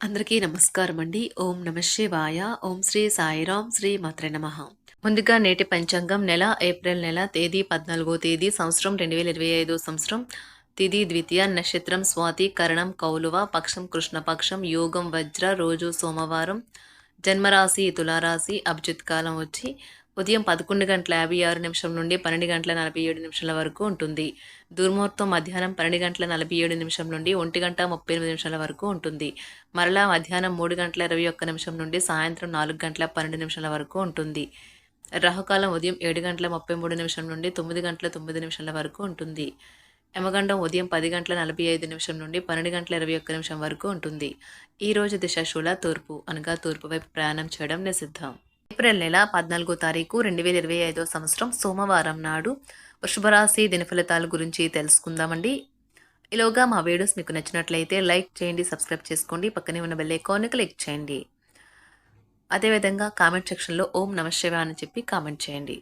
అందరికీ నమస్కారం అండి ఓం నమ శివాయ. ఓం శ్రీ సాయిరాం శ్రీ మాత్ర నమ. ముందుగా నేటి పంచాంగం నెల ఏప్రిల్ నెల తేదీ పద్నాలుగో తేదీ సంవత్సరం రెండు వేల ఇరవై ఐదో సంవత్సరం. తిది ద్వితీయ నక్షత్రం స్వాతి కరణం కౌలువ పక్షం కృష్ణపక్షం యోగం వజ్ర రోజు సోమవారం. జన్మరాశి తులారాశి అభిజిత్ కాలం వచ్చి ఉదయం పదకొండు గంటల యాభై ఆరు నిమిషం నుండి పన్నెండు గంటల నలభై ఏడు నిమిషాల వరకు ఉంటుంది. దుర్ముహూర్తం మధ్యాహ్నం పన్నెండు గంటల నలభై ఏడు నిమిషం నుండి ఒంటి గంట ముప్పై ఎనిమిది నిమిషాల వరకు ఉంటుంది. మరలా మధ్యాహ్నం మూడు గంటల ఇరవై ఒక్క నిమిషం నుండి సాయంత్రం నాలుగు గంటల పన్నెండు నిమిషాల వరకు ఉంటుంది. రాహుకాలం ఉదయం ఏడు గంటల ముప్పై మూడు నిమిషం నుండి తొమ్మిది గంటల తొమ్మిది నిమిషాల వరకు ఉంటుంది. యమగండం ఉదయం పది గంటల నలభై ఐదు నిమిషం నుండి పన్నెండు గంటల ఇరవై ఒక్క నిమిషం వరకు ఉంటుంది. ఈ రోజు దిశాశూల తూర్పు అనగా తూర్పు వైపు ప్రయాణం చేయడం నిషిద్ధం. ఏప్రిల్ నెల పద్నాలుగో తారీఖు రెండు వేల ఇరవై ఐదో సంవత్సరం సోమవారం నాడు వృషభరాశి దిన ఫలితాల గురించి తెలుసుకుందామండి. ఇలాగా మా వీడియోస్ మీకు నచ్చినట్లయితే లైక్ చేయండి సబ్స్క్రైబ్ చేసుకోండి పక్కనే ఉన్న బెల్ ఐకాన్ని క్లిక్ చేయండి. అదేవిధంగా కామెంట్ సెక్షన్లో ఓం నమశివ అని చెప్పి కామెంట్ చేయండి.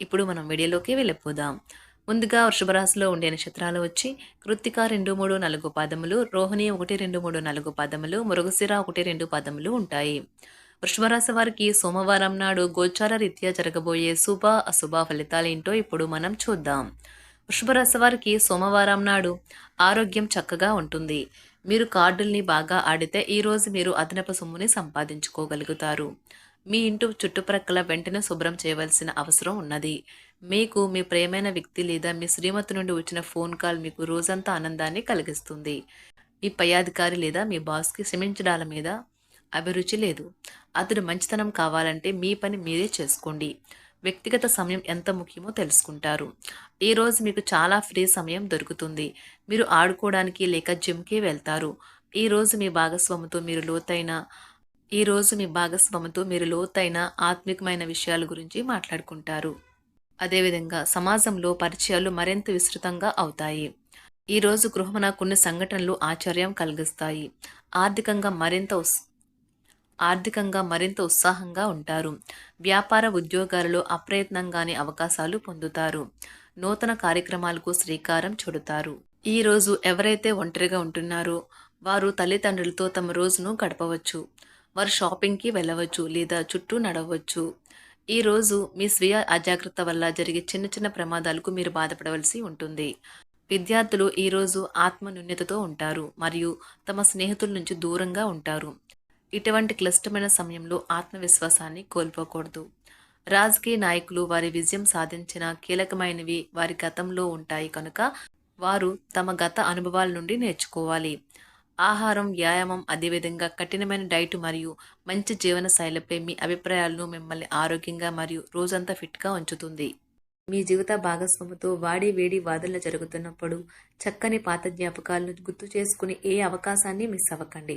ఇప్పుడు మనం వీడియోలోకి వెళ్ళిపోదాం. ముందుగా వృషభరాశిలో ఉండే నక్షత్రాలు వచ్చి కృత్తిక రెండు మూడు నాలుగు పాదములు రోహిణి ఒకటి రెండు మూడు నాలుగు పాదములు మృగశిర ఒకటి రెండు పదములు ఉంటాయి. వృషభరాశి వారికి సోమవారం నాడు గోచార రీత్యా జరగబోయే శుభ అశుభ ఫలితాలేంటో ఇప్పుడు మనం చూద్దాం. వృషభరాశి వారికి సోమవారం నాడు ఆరోగ్యం చక్కగా ఉంటుంది. మీరు కార్డుల్ని బాగా ఆడితే ఈరోజు మీరు అదనపు సొమ్ముని సంపాదించుకోగలుగుతారు. మీ ఇంటి చుట్టుప్రక్కల వెంటనే శుభ్రం చేయవలసిన అవసరం ఉన్నది. మీకు మీ ప్రియమైన వ్యక్తి లేదా మీ శ్రీమతి నుండి వచ్చిన ఫోన్ కాల్ మీకు రోజంతా ఆనందాన్ని కలిగిస్తుంది. మీ పై అధికారి లేదా మీ బాస్కి క్షమించడాల మీద అభిరుచి లేదు. అతడు మంచితనం కావాలంటే మీ పని మీరే చేసుకోండి. వ్యక్తిగత సమయం ఎంత ముఖ్యమో తెలుసుకుంటారు. ఈరోజు మీకు చాలా ఫ్రీ సమయం దొరుకుతుంది. మీరు ఆడుకోవడానికి లేక జిమ్కి వెళ్తారు. ఈరోజు మీ భాగస్వామితో మీరు లోతైన ఈరోజు మీ భాగస్వామితో మీరు లోతైన ఆత్మికమైన విషయాల గురించి మాట్లాడుకుంటారు. అదేవిధంగా సమాజంలో పరిచయాలు మరింత విస్తృతంగా అవుతాయి. ఈరోజు గృహమున కొన్ని సంఘటనలు ఆశ్చర్యం కలిగిస్తాయి. ఆర్థికంగా మరింత ఆర్థికంగా మరింత ఉత్సాహంగా ఉంటారు. వ్యాపార ఉద్యోగాలలో అప్రయత్నంగానే అవకాశాలు పొందుతారు. నూతన కార్యక్రమాలకు శ్రీకారం చుడతారు. ఈ రోజు ఎవరైతే ఒంటరిగా ఉంటున్నారో వారు తల్లిదండ్రులతో తమ రోజును గడపవచ్చు. వారు షాపింగ్కి వెళ్ళవచ్చు లేదా చుట్టూ నడవచ్చు. ఈ రోజు మీ స్వీయ అజాగ్రత్త వల్ల జరిగే చిన్న చిన్న ప్రమాదాలకు మీరు బాధపడవలసి ఉంటుంది. విద్యార్థులు ఈరోజు ఆత్మ న్యూన్యతతో ఉంటారు మరియు తమ స్నేహితుల నుంచి దూరంగా ఉంటారు. ఇటువంటి క్లిష్టమైన సమయంలో ఆత్మవిశ్వాసాన్ని కోల్పోకూడదు. రాజకీయ నాయకులు వారి విజయం సాధించిన కీలకమైనవి వారి గతంలో ఉంటాయి కనుక వారు తమ గత అనుభవాల నుండి నేర్చుకోవాలి. ఆహారం వ్యాయామం అదేవిధంగా కఠినమైన డైట్ మరియు మంచి జీవన శైలిపై మీ అభిప్రాయాలను మిమ్మల్ని ఆరోగ్యంగా మరియు రోజంతా ఫిట్గా ఉంచుతుంది. మీ జీవిత భాగస్వామితో వాడి వేడి వాదనలు జరుగుతున్నప్పుడు చక్కని పాత జ్ఞాపకాలను గుర్తు చేసుకుని ఏ అవకాశాన్ని మిస్ అవ్వకండి.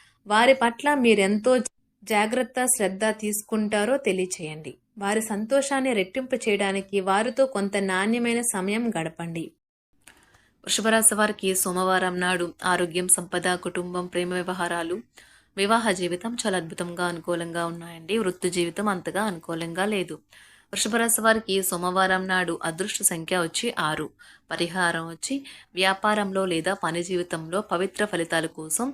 వారి పట్ల మీరెంతో జాగ్రత్త శ్రద్ధ తీసుకుంటారో తెలియచేయండి. వారి సంతోషాన్ని రెట్టింపు చేయడానికి వారితో కొంత నాణ్యమైన సమయం గడపండి. వృషభరాశి వారికి సోమవారం నాడు ఆరోగ్యం సంపద కుటుంబం ప్రేమ వ్యవహారాలు వివాహ జీవితం చాలా అద్భుతంగా అనుకూలంగా ఉన్నాయండి. వృత్తి జీవితం అంతగా అనుకూలంగా లేదు. వృషభరాశి వారికి సోమవారం నాడు అదృష్ట సంఖ్య వచ్చి ఆరు. పరిహారం వచ్చి వ్యాపారంలో లేదా పని జీవితంలో పవిత్ర ఫలితాల కోసం